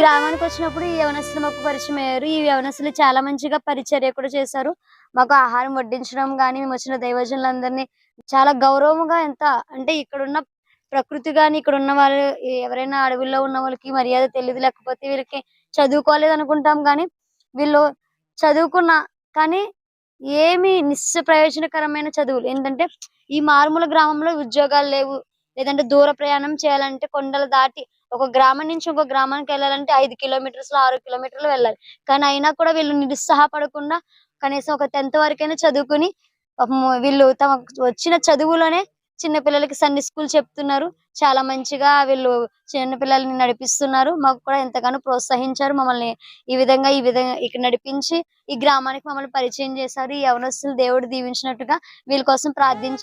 గ్రామానికి వచ్చినప్పుడు ఈ యవనస్తులు మాకు పరిచయం అయ్యారు. ఈ యవనస్తులు చాలా మంచిగా పరిచర్య కూడా చేశారు. మాకు ఆహారం వడ్డించడం కానీ మేము వచ్చిన దైవజనులందరినీ చాలా గౌరవంగా ఎంత అంటే ఇక్కడున్న ప్రకృతి కానీ ఇక్కడ ఉన్న వాళ్ళు ఎవరైనా అడవుల్లో ఉన్న వాళ్ళకి మర్యాద తెలియదు. లేకపోతే వీళ్ళకి చదువుకోలేదు అనుకుంటాం కానీ వీళ్ళు చదువుకున్న కానీ ఏమి నిస్స ప్రయోజనకరమైన చదువులు. ఏంటంటే ఈ మారుమూల గ్రామంలో ఉద్యోగాలు లేవు. లేదంటే దూర ప్రయాణం చేయాలంటే కొండలు దాటి ఒక గ్రామం నుంచి ఇంకో గ్రామానికి వెళ్ళాలంటే ఐదు కిలోమీటర్స్ ఆరు కిలోమీటర్లు వెళ్ళాలి. కానీ అయినా కూడా వీళ్ళు నిరుత్సాహపడకుండా కనీసం ఒక టెన్త్ వరకైనా చదువుకుని వీళ్ళు తమ వచ్చిన చదువులోనే చిన్న పిల్లలకి సన్ని స్కూల్ చెప్తున్నారు. చాలా మంచిగా వీళ్ళు చిన్న పిల్లల్ని నడిపిస్తున్నారు. మాకు కూడా ఎంతగానో ప్రోత్సహించారు. మమ్మల్ని ఈ విధంగా ఈ విధంగా ఇక్కడ నడిపించి ఈ గ్రామానికి మమ్మల్ని పరిచయం చేశారు. ఈ యవనస్తులు దేవుడు దీవించినట్టుగా వీళ్ళ కోసం ప్రార్థించి